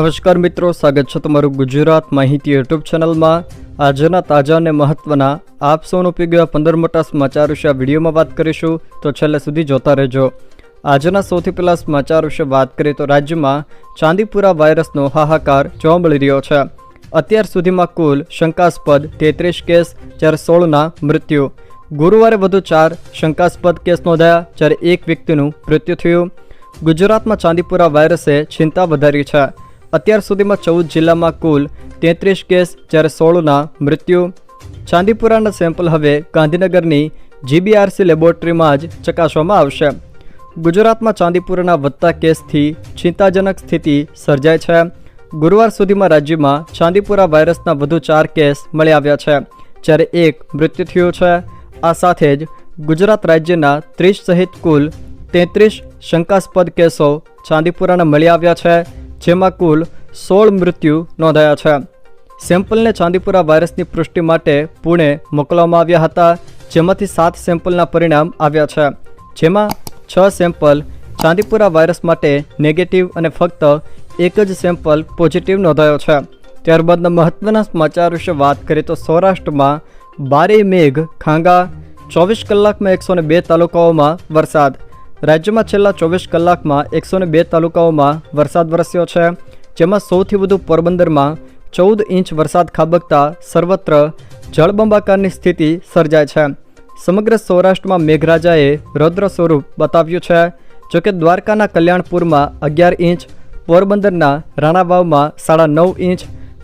નમસ્કાર મિત્રો, સ્વાગત છે તમારું ગુજરાત માહિતી યુટ્યુબ ચેનલમાં. આજના તાજા અને મહત્વના, આપ સૌનો ઉપયોગ પંદર મોટા સમાચાર વિશે વિડીયોમાં વાત કરીશું, તો છેલ્લે સુધી જોતા રહેજો. આજના સૌથી પહેલા સમાચાર વિશે વાત કરીએ તો રાજ્યમાં ચાંદીપુરા વાયરસનો હાહાકાર જોવા મળી રહ્યો છે. અત્યાર સુધીમાં કુલ શંકાસ્પદ તેત્રીસ કેસ, જ્યારે સોળના મૃત્યુ. ગુરુવારે વધુ ચાર શંકાસ્પદ કેસ નોંધાયા, જ્યારે એક વ્યક્તિનું મૃત્યુ થયું. ગુજરાતમાં ચાંદીપુરા વાયરસે ચિંતા વધારી છે. અત્યાર સુધીમાં ચૌદ જિલ્લામાં કુલ તેત્રીસ કેસ જ્યારે સોળના મૃત્યુ. ચાંદીપુરાના સેમ્પલ હવે ગાંધીનગરની જીબીઆરસી લેબોરેટરીમાં જ ચકાસવામાં આવશે. ગુજરાતમાં ચાંદીપુરાના વધતા કેસથી ચિંતાજનક સ્થિતિ સર્જાય છે. ગુરુવાર સુધીમાં રાજ્યમાં ચાંદીપુરા વાયરસના વધુ ચાર કેસ મળી આવ્યા છે, જ્યારે એક મૃત્યુ થયું છે. આ સાથે જ ગુજરાત રાજ્યના ત્રીસ સહિત કુલ તેત્રીસ શંકાસ્પદ કેસો ચાંદીપુરાના મળી આવ્યા છે. જેમાં કુલ સોળ મૃત્યુ નોંધાયા છે. સેમ્પલને ચાંદીપુરા વાયરસની પુષ્ટિ માટે પુણે મોકલવામાં આવ્યા હતા, જેમાંથી સાત સેમ્પલના પરિણામ આવ્યા છે. જેમાં છ સેમ્પલ ચાંદીપુરા વાયરસ માટે નેગેટિવ અને ફક્ત એક જ સેમ્પલ પોઝિટિવ નોંધાયો છે. ત્યારબાદના મહત્વના સમાચાર વિશે વાત કરીએ તો સૌરાષ્ટ્રમાં બારે મેઘ, ખાંગા, ચોવીસ કલાકમાં એકસો બે તાલુકાઓમાં વરસાદ. રાજ્યમાં છેલ્લા ચોવીસ કલાકમાં એકસો બે તાલુકાઓમાં વરસાદ વરસ્યો છે, જેમાં સૌથી વધુ પોરબંદરમાં ચૌદ ઇંચ વરસાદ ખાબકતા સર્વત્ર જળબંબાકારની સ્થિતિ સર્જાય છે. સમગ્ર સૌરાષ્ટ્રમાં મેઘરાજાએ રૌદ્ર સ્વરૂપ બતાવ્યું છે, જોકે દ્વારકાના કલ્યાણપુરમાં અગિયાર ઇંચ, પોરબંદરના રાણાવાવમાં સાડા નવ ઇંચ,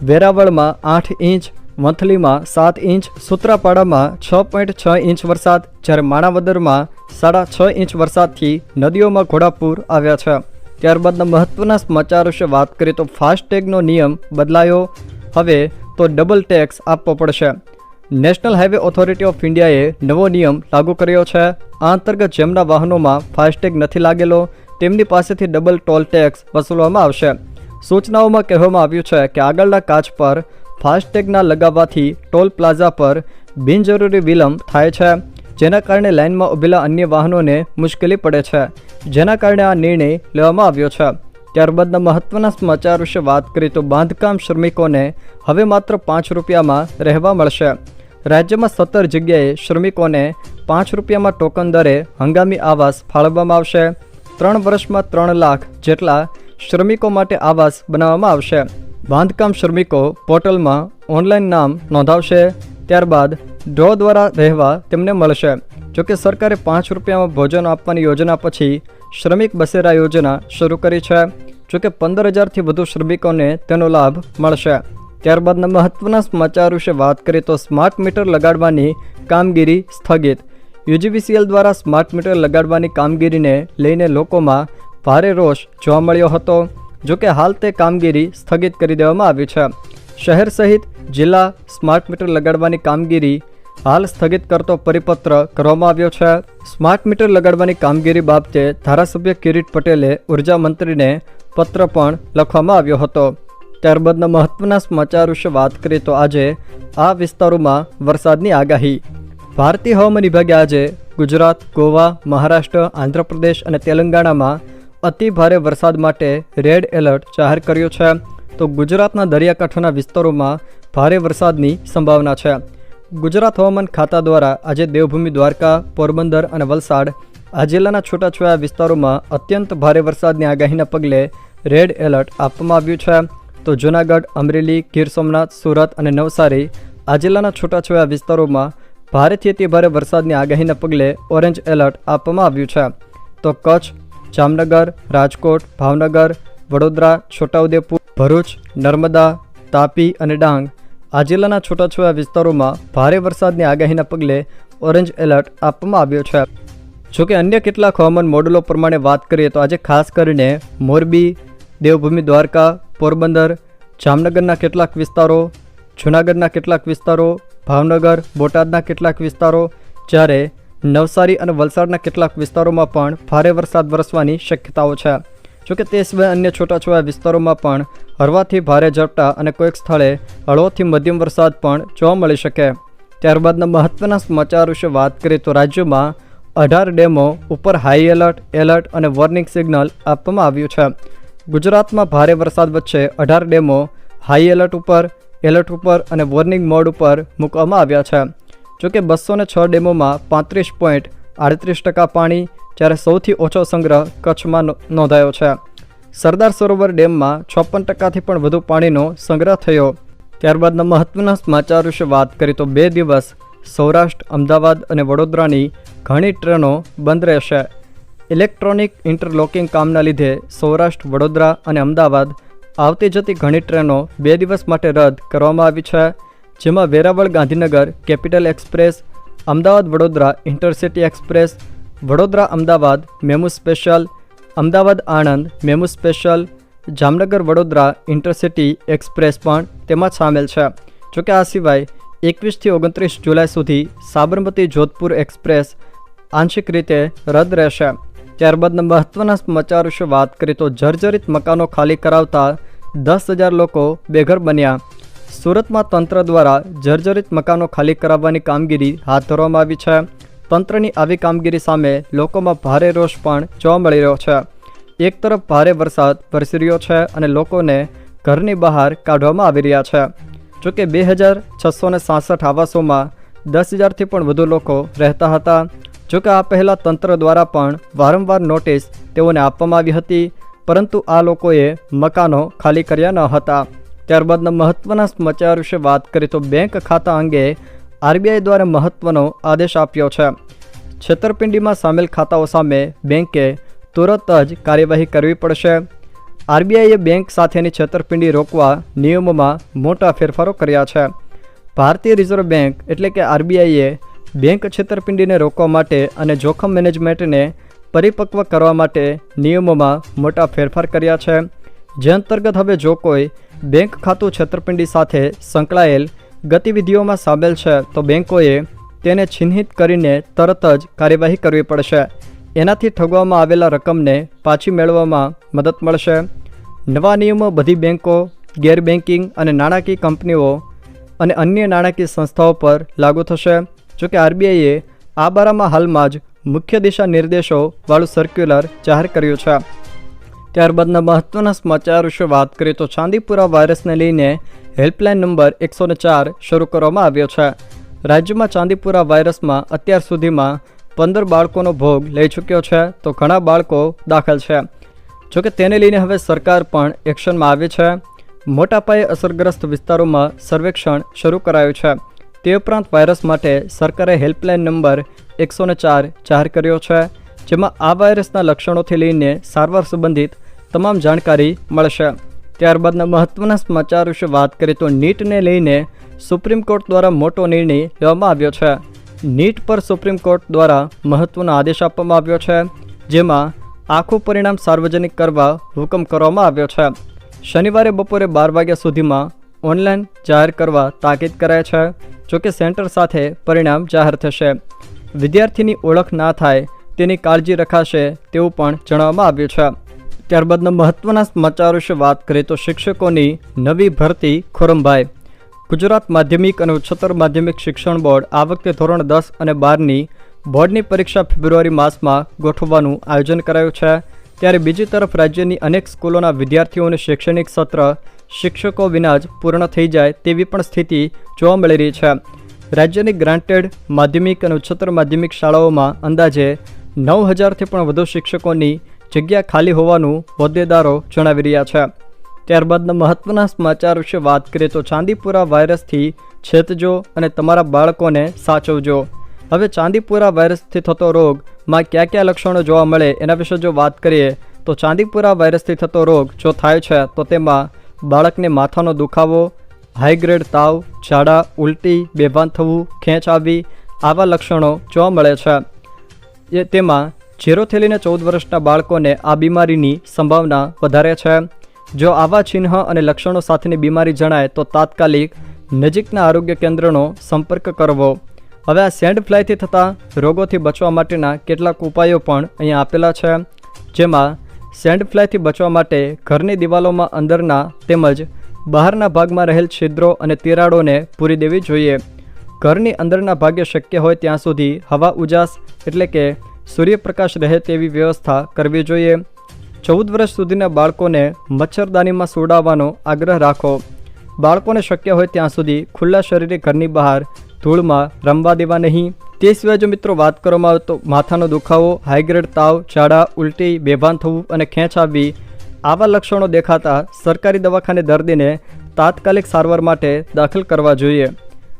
વેરાવળમાં આઠ ઇંચ વંથલીમાં સાત ઇંચ, સૂત્રાપાડામાં છ પોઈન્ટ છ ઇંચ વરસાદ, જ્યારે માણાવદરમાં સાડા છ ઇંચ વરસાદથી નદીઓમાં ઘોડાપૂર આવ્યા છે. ત્યારબાદના મહત્વના સમાચાર વિશે વાત કરીએ તો ફાસ્ટેગનો નિયમ બદલાયો. હવે તો ડબલ ટેક્સ આપવો પડશે. નેશનલ હાઈવે ઓથોરિટી ઓફ ઇન્ડિયાએ નવો નિયમ લાગુ કર્યો છે. આ અંતર્ગત જેમના વાહનોમાં ફાસ્ટેગ નથી લાગેલો, તેમની પાસેથી ડબલ ટોલ ટેક્સ વસૂલવામાં આવશે. સૂચનાઓમાં કહેવામાં આવ્યું છે કે આગળના કાચ પર ફાસ્ટેગના લગાવવાથી ટોલ પ્લાઝા પર બિનજરૂરી વિલંબ થાય છે, જેના કારણે લાઇનમાં ઊભેલા અન્ય વાહનોને મુશ્કેલી પડે છે, જેના કારણે આ નિર્ણય લેવામાં આવ્યો છે. ત્યારબાદના મહત્વના સમાચાર વિશે વાત કરીએ તો બાંધકામ શ્રમિકોને હવે માત્ર પાંચ રૂપિયામાં રહેવા મળશે. રાજ્યમાં સત્તર જગ્યાએ શ્રમિકોને પાંચ રૂપિયામાં ટોકન દરે હંગામી આવાસ ફાળવવામાં આવશે. ત્રણ વર્ષમાં ત્રણ લાખ જેટલા શ્રમિકો માટે આવાસ બનાવવામાં આવશે. બાંધકામ શ્રમિકો પોર્ટલમાં ઓનલાઈન નામ નોંધાવશે. ત્યારબાદ ડ્રો દ્વારા રહેવા તેમને મળશે. જોકે સરકારે પાંચ રૂપિયામાં ભોજન આપવાની યોજના પછી શ્રમિક બસેરા યોજના શરૂ કરી છે. જોકે પંદર હજારથી વધુ શ્રમિકોને તેનો લાભ મળશે. ત્યારબાદના મહત્વના સમાચાર વિશે વાત કરીએ તો સ્માર્ટ મીટર લગાડવાની કામગીરી સ્થગિત. યુજીબીસીએલ દ્વારા સ્માર્ટ મીટર લગાડવાની કામગીરીને લઈને લોકોમાં ભારે રોષ જોવા મળ્યો હતો. જોકે હાલ તે કામગીરી સ્થગિત કરી દેવામાં આવી છે. શહેર સહિત જિલ્લા સ્માર્ટ મીટર લગાડવાની કામગીરી હાલ સ્થગિત કરતો પરિપત્ર કરવામાં આવ્યો છે. સ્માર્ટ મીટર લગાડવાની કામગીરી બાબતે ધારાસભ્ય કિરીટ પટેલે ઊર્જા મંત્રીને પત્ર પણ લખવામાં આવ્યો હતો. ત્યારબાદના મહત્વના સમાચાર વિશે વાત કરીએ તો આજે આ વિસ્તારોમાં વરસાદની આગાહી. ભારતીય હવામાન વિભાગે આજે ગુજરાત, ગોવા, મહારાષ્ટ્ર, આંધ્રપ્રદેશ અને તેલંગાણામાં અતિ ભારે વરસાદ માટે રેડ એલર્ટ જાહેર કર્યો છે. તો ગુજરાતના દરિયાકાંઠાના વિસ્તારોમાં ભારે વરસાદની સંભાવના છે. ગુજરાત હવામાન ખાતા દ્વારા આજે દેવભૂમિ, દ્વારકા, પોરબંદર અને વલસાડ આ જિલ્લાના છૂટાછવાયા વિસ્તારોમાં અત્યંત ભારે વરસાદની આગાહીના પગલે રેડ એલર્ટ આપવામાં આવ્યું છે. તો જૂનાગઢ, અમરેલી, ગીર સોમનાથ, સુરત અને નવસારી આ જિલ્લાના છૂટાછવાયા વિસ્તારોમાં ભારેથી અતિ ભારે વરસાદની આગાહીના પગલે ઓરેન્જ એલર્ટ આપવામાં આવ્યું છે. તો કચ્છ જામનગર, રાજકોટ, ભાવનગર, વડોદરા, છોટાઉદેપુર, ભરૂચ, નર્મદા, તાપી અને ડાંગ. આ જિલ્લાના છૂટાછવાયા વિસ્તારોમાં ભારે વરસાદની આગાહીના પગલે ઓરેન્જ એલર્ટ આપવામાં આવ્યો છે. જોકે અન્ય કેટલાક હવામાન મોડેલો પ્રમાણે વાત કરીએ તો આજે ખાસ કરીને મોરબી, દેવભૂમિ, દ્વારકા, પોરબંદર, જામનગરના કેટલાક વિસ્તારો, જૂનાગઢના કેટલાક વિસ્તારો, ભાવનગર, બોટાદના કેટલાક વિસ્તારો જ્યારે નવસારી અને વલસાડના કેટલાક વિસ્તારોમાં પણ ભારે વરસાદ વરસવાની શક્યતાઓ છે. જોકે તે સિવાય અન્ય છૂટાછવાયા વિસ્તારોમાં પણ હળવાથી ભારે ઝપટા અને કોઈક સ્થળે હળવોથી મધ્યમ વરસાદ પણ જોવા મળી શકે. ત્યારબાદના મહત્વના સમાચાર વિશે વાત કરીએ તો રાજ્યમાં અઢાર ડેમો ઉપર હાઈ એલર્ટ એલર્ટ અને વોર્નિંગ સિગ્નલ આપવામાં આવ્યું છે. ગુજરાતમાં ભારે વરસાદ વચ્ચે અઢાર ડેમો હાઈ એલર્ટ ઉપર એલર્ટ ઉપર અને વોર્નિંગ મોડ ઉપર મૂકવામાં આવ્યા છે. જોકે બસો ને છ ડેમોમાં પાંત્રીસ પોઈન્ટ આડત્રીસ ટકા પાણી જ્યારે સૌથી ઓછો સંગ્રહ કચ્છમાં નોંધાયો છે. સરદાર સરોવર ડેમમાં છપ્પન ટકાથી પણ વધુ પાણીનો સંગ્રહ થયો. ત્યારબાદના મહત્વના સમાચાર વિશે વાત કરીએ તો બે દિવસ સૌરાષ્ટ્ર, અમદાવાદ અને વડોદરાની ઘણી ટ્રેનો બંધ રહેશે. ઇલેક્ટ્રોનિક ઇન્ટરલોકિંગ કામના લીધે સૌરાષ્ટ્ર, વડોદરા અને અમદાવાદ આવતી જતી ઘણી ટ્રેનો બે દિવસ માટે રદ કરવામાં આવી છે. જેમાં Veraval Gandhinagar, capital express, Ahmedabad Vadodara intercity express, Vadodara Ahmedabad, MEMU special, Ahmedabad Anand, MEMU special, Jamnagar Vadodara intercity express પણ તેમાં સામેલ છે. જોકે આ સિવાય એકવીસથી ઓગણત્રીસ જુલાઈ સુધી સાબરમતી જોધપુર એક્સપ્રેસ આંશિક રીતે રદ રહેશે. ત્યારબાદના મહત્વના સમાચાર વિશે વાત કરીએ તો જર્જરિત મકાનો ખાલી કરાવતા દસ હજાર લોકો બેઘર બન્યા. સુરતમાં તંત્ર દ્વારા જર્જરિત મકાનો ખાલી કરાવવાની કામગીરી હાથ ધરવામાં આવી છે. તંત્રની આવી કામગીરી સામે લોકોમાં ભારે રોષ પણ જોવા મળી રહ્યો છે. એક તરફ ભારે વરસાદ વરસી રહ્યો છે અને લોકોને ઘરની બહાર કાઢવામાં આવી રહ્યા છે. જોકે બે હજાર છસો ને સાસઠ આવાસોમાં દસ હજારથી પણ વધુ લોકો રહેતા હતા. જોકે આ પહેલાં તંત્ર દ્વારા પણ વારંવાર નોટિસ તેઓને આપવામાં આવી હતી, પરંતુ આ લોકોએ મકાનો ખાલી કર્યા ન હતા. ત્યારબાદના મહત્વના સમાચાર વિશે વાત કરીએ તો બેંક ખાતા અંગે આરબીઆઈ દ્વારા મહત્વનો આદેશ આપ્યો છે. છેતરપિંડીમાં સામેલ ખાતાઓ સામે બેંકે તુરત જ કાર્યવાહી કરવી પડશે. આરબીઆઈએ બેંક સાથેની છેતરપિંડી રોકવા નિયમોમાં મોટા ફેરફારો કર્યા છે. ભારતીય રિઝર્વ બેંક એટલે કે આરબીઆઈએ બેંક છેતરપિંડીને રોકવા માટે અને જોખમ મેનેજમેન્ટને પરિપક્વ કરવા માટે નિયમોમાં મોટા ફેરફાર કર્યા છે. જે અંતર્ગત હવે જો કોઈ બેંક ખાતું છેતરપિંડી સાથે સંકળાયેલ ગતિવિધિઓમાં સામેલ છે તો બેંકોએ તેને ચિહ્નિત કરીને તરત જ કાર્યવાહી કરવી પડશે. એનાથી ઠગવામાં આવેલા રકમને પાછી મેળવવામાં મદદ મળશે. નવા નિયમો બધી બેંકો, ગેર બેન્કિંગ અને નાણાકીય કંપનીઓ અને અન્ય નાણાકીય સંસ્થાઓ પર લાગુ થશે. જોકે આરબીઆઈએ આ બારામાં હાલમાં જ મુખ્ય દિશા નિર્દેશો વાળું સર્ક્યુલર જાહેર કર્યું છે. ત્યારબાદના મહત્વના સમાચાર વિશે વાત કરીએ તો ચાંદીપુરા વાયરસને લઈને હેલ્પલાઇન નંબર એકસો ચાર શરૂ કરવામાં આવ્યો છે. રાજ્યમાં ચાંદીપુરા વાયરસમાં અત્યાર સુધીમાં પંદર બાળકોનો ભોગ લઈ ચૂક્યો છે તો ઘણા બાળકો દાખલ છે. જોકે તેને લઈને હવે સરકાર પણ એક્શનમાં આવી છે. મોટા પાયે અસરગ્રસ્ત વિસ્તારોમાં સર્વેક્ષણ શરૂ કરાયું છે. તે ઉપરાંત વાયરસ માટે સરકારે હેલ્પલાઇન નંબર એકસો ચાર જાહેર કર્યો છે, જેમાં આ વાયરસના લક્ષણોથી લઈને સારવાર સંબંધિત તમામ જાણકારી મળશે. ત્યારબાદના મહત્વના સમાચાર વિશે વાત કરીએ તો નીટને લઈને સુપ્રીમ કોર્ટ દ્વારા મોટો નિર્ણય લેવામાં આવ્યો છે. નીટ પર સુપ્રીમ કોર્ટ દ્વારા મહત્વનો આદેશ આપવામાં આવ્યો છે, જેમાં આખું પરિણામ સાર્વજનિક કરવા હુકમ કરવામાં આવ્યો છે. શનિવારે બપોરે બાર વાગ્યા સુધીમાં ઓનલાઈન જાહેર કરવા તાકીદ કરાય છે જોકે સેન્ટર સાથે પરિણામ જાહેર થશે. વિદ્યાર્થીની ઓળખ ના થાય તેની કાળજી રખાશે તેવું પણ જણાવવામાં આવ્યું છે. ત્યારબાદના મહત્વના સમાચાર વિશે વાત કરીએ તો શિક્ષકોની નવી ભરતી ખોરમભાઈ ગુજરાત માધ્યમિક અને ઉચ્ચતર માધ્યમિક શિક્ષણ બોર્ડ આ વખતે ધોરણ દસ અને બારની બોર્ડની પરીક્ષા ફેબ્રુઆરી માસમાં ગોઠવવાનું આયોજન કરાયું છે. ત્યારે બીજી તરફ રાજ્યની અનેક સ્કૂલોના વિદ્યાર્થીઓનું શૈક્ષણિક સત્ર શિક્ષકો વિના જ પૂર્ણ થઈ જાય તેવી પણ સ્થિતિ જોવા મળી રહી છે. રાજ્યની ગ્રાન્ટેડ માધ્યમિક અને ઉચ્ચતર માધ્યમિક શાળાઓમાં અંદાજે નવ હજારથી પણ વધુ શિક્ષકોની જગ્યા ખાલી હોવાનું હોદ્દેદારો જણાવી રહ્યા છે. ત્યારબાદના મહત્વના સમાચાર વિશે વાત કરીએ તો ચાંદીપુરા વાયરસથી છેતજો અને તમારા બાળકોને સાચવજો. હવે ચાંદીપુરા વાયરસથી થતો રોગમાં કયા કયા લક્ષણો જોવા મળે એના વિશે જો વાત કરીએ તો ચાંદીપુરા વાયરસથી થતો રોગ જો થાય છે તો તેમાં બાળકને માથાનો દુખાવો હાઈગ્રેડ તાવ, ઝાડા, ઉલટી, બેભાન થવું, ખેંચ આવી આવા લક્ષણો જોવા મળે છે. એ તેમાં ઝીરોથી લઈને ચૌદ વર્ષના બાળકોને આ બીમારીની સંભાવના વધારે છે. જો આવા ચિહ્ન અને લક્ષણો સાથેની બીમારી જણાય તો તાત્કાલિક નજીકના આરોગ્ય કેન્દ્રનો સંપર્ક કરવો. હવે આ સેન્ડ ફ્લાયથી થતા રોગોથી બચવા માટેના કેટલાક ઉપાયો પણ અહીંયા આપેલા છે. જેમાં સેન્ડ ફ્લાયથી બચવા માટે ઘરની દિવાલોમાં અંદરના તેમજ બહારના ભાગમાં રહેલ છિદ્રો અને તિરાડોને પૂરી દેવી જોઈએ. ઘરની અંદરના ભાગે શક્ય હોય ત્યાં સુધી હવા ઉજાસ એટલે કે સૂર્યપ્રકાશ રહે તેવી વ્યવસ્થા કરવી જોઈએ. ચૌદ વર્ષ સુધીના બાળકોને મચ્છરદાનીમાં સુડાવવાનો આગ્રહ રાખો. બાળકોને શક્ય હોય ત્યાં સુધી ખુલ્લા શરીરે ઘરની બહાર ધૂળમાં રમવા દેવા નહીં. તે સિવાય જો મિત્રો વાત કરવામાં આવે તો માથાનો દુખાવો, હાઈગ્રેડ તાવ, ઝાડા, ઉલટી, બેભાન થવું અને ખેંચ આવવી આવા લક્ષણો દેખાતા સરકારી દવાખાને દર્દીને તાત્કાલિક સારવાર માટે દાખલ કરવા જોઈએ.